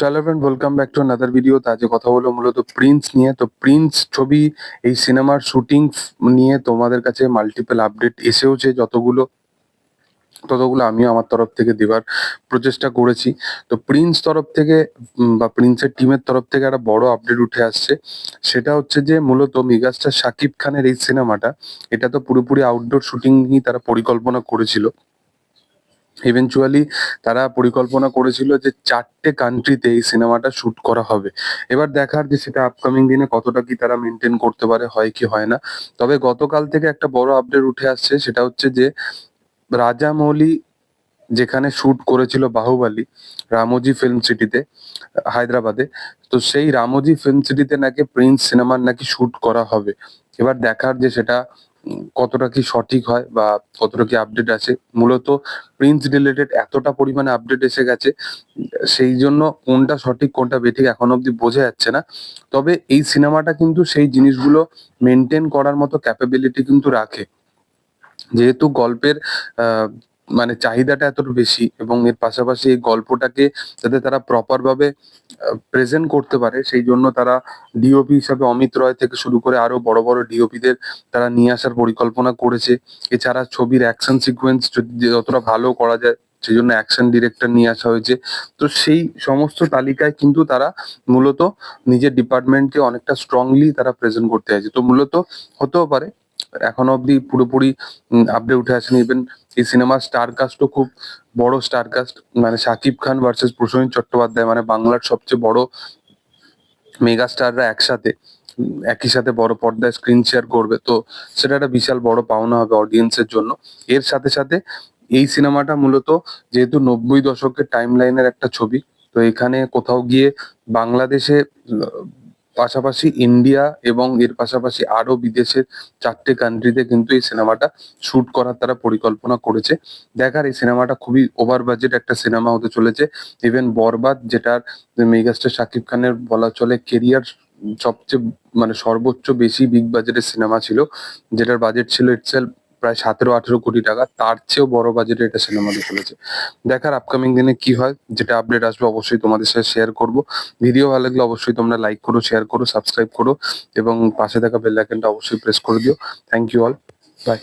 চলো friend welcome back to another video আজকে কথা হলো মূলত প্রিন্স নিয়ে। তো প্রিন্স ছবি, এই সিনেমার শুটিং নিয়ে তোমাদের কাছে মাল্টিপল আপডেট এসেওছে যতগুলো, ততগুলো আমিও আমার তরফ থেকে দেওয়ার প্রচেষ্টা করেছি। তো প্রিন্স তরফ থেকে বা প্রিন্সের টিমের তরফ থেকে একটা বড় আপডেট উঠে আসছে। সেটা হচ্ছে যে মূলত মেগাস্টার শাকিব খানের এই সিনেমাটা এটা তো পুরোপুরি আউটডোর শুটিংই তারা পরিকল্পনা করেছিল। ইভেনচুয়ালি তারা পরিকল্পনা করেছিল যে চারটে কান্ট্রিতে এই সিনেমাটা শুট করা হবে। এবার দেখার যে সেটা আপকামিং দিনে কতটা কি তারা মেনটেন করতে পারে, হয় কি হয় না। তবে গতকাল থেকে একটা বড় আপডেট উঠে আসছে, সেটা হচ্ছে যে রাজামৌলি যেখানে শুট করেছিল বাহুবালি, রামোজি ফিল্ম সিটিতে হায়দ্রাবাদে, তো সেই রামোজি ফিল্ম সিটিতে নাকি প্রিন্স সিনেমার নাকি শুট করা হবে। এবার দেখার যে সেটা কতটা কি সঠিক হয় বা কতটা কি আপডেট আছে? মূলত প্রিন্স রিলেটেড এতটা পরিমাণে আপডেট এসে গেছে, সেই জন্য কোনটা সঠিক, কোনটা বেঠিক এখন অব্দি বোঝা যাচ্ছে না। তবে এই সিনেমাটা কিন্তু সেই জিনিসগুলো মেনটেন করার মতো ক্যাপাবিলিটি কিন্তু রাখে। যেহেতু গল্পের মানে চাহিদাটা এতটা বেশি এবং এর পাশাপাশি এই গল্পটাকে যাতে তারা প্রপার ভাবে প্রেজেন্ট করতে পারে, সেই জন্য তারা ডিওপি হিসাবে অমিত রয় থেকে শুরু করে আরও বড় বড় ডিওপিদের তারা নিয়ে আসার পরিকল্পনা করেছে। এছাড়া ছবির অ্যাকশন সিকোয়েন্স যতটা ভালো করা যায়, সেই জন্য অ্যাকশন ডিরেক্টর নিয়ে আসা হয়েছে। তো সেই সমস্ত তালিকায় কিন্তু তারা মূলত নিজের ডিপার্টমেন্টকে অনেকটা স্ট্রংলি তারা প্রেজেন্ট করতে চাইছে। তো মূলত হতেও পারে এখনও অব্দি পুরোপুরি আপডেট উঠে আসেনি. ইভেন এই সিনেমার স্টার কাস্টও খুব বড় স্টার কাস্ট মানে শাকিব খান ভার্সেস প্রসেনজিৎ চট্টোপাধ্যায় মানে বাংলার সবচেয়ে বড় মেগা স্টাররা একসাথে, একই সাথে বড় পর্দায় স্ক্রিন শেয়ার করবে। তো সেটা একটা বিশাল বড় পাওনা হবে অডিয়েন্সের জন্য। এর সাথে সাথে এই সিনেমাটা মূলত যেহেতু নব্বই দশকের টাইম লাইনের একটা ছবি, তো এখানে কোথাও গিয়ে বাংলাদেশে পাশাপাশি ইন্ডিয়া এবং এর পাশাপাশি আরও বিদেশের চারটে কান্ট্রিতে কিন্তু এই সিনেমাটা শুট করার তারা পরিকল্পনা করেছে। দেখার এই সিনেমাটা খুবই ওভার বাজেট একটা সিনেমা হতে চলেছে। ইভেন বরবাদ, যেটার মেগাস্টার শাকিব খানের বলা চলে কেরিয়ার সবচেয়ে মানে সর্বোচ্চ বেশি বিগ বাজেটের সিনেমা ছিল, যেটার বাজেট ছিল ইটসেলফ প্রায় সতেরো, আঠেরো কোটি টাকা, তার চেয়েও বড় বাজেটে এটা সিনেমা চলেছে। দেখার আপকামিং দিনে কি হয়, যেটা আপডেট আসবে অবশ্যই তোমাদের সাথে শেয়ার করব। ভিডিও ভালো লাগলে অবশ্যই তোমরা লাইক করো শেয়ার করো সাবস্ক্রাইব করো এবং পাশে থাকা বেল আইকনটা অবশ্যই প্রেস করে দিও। Thank you all by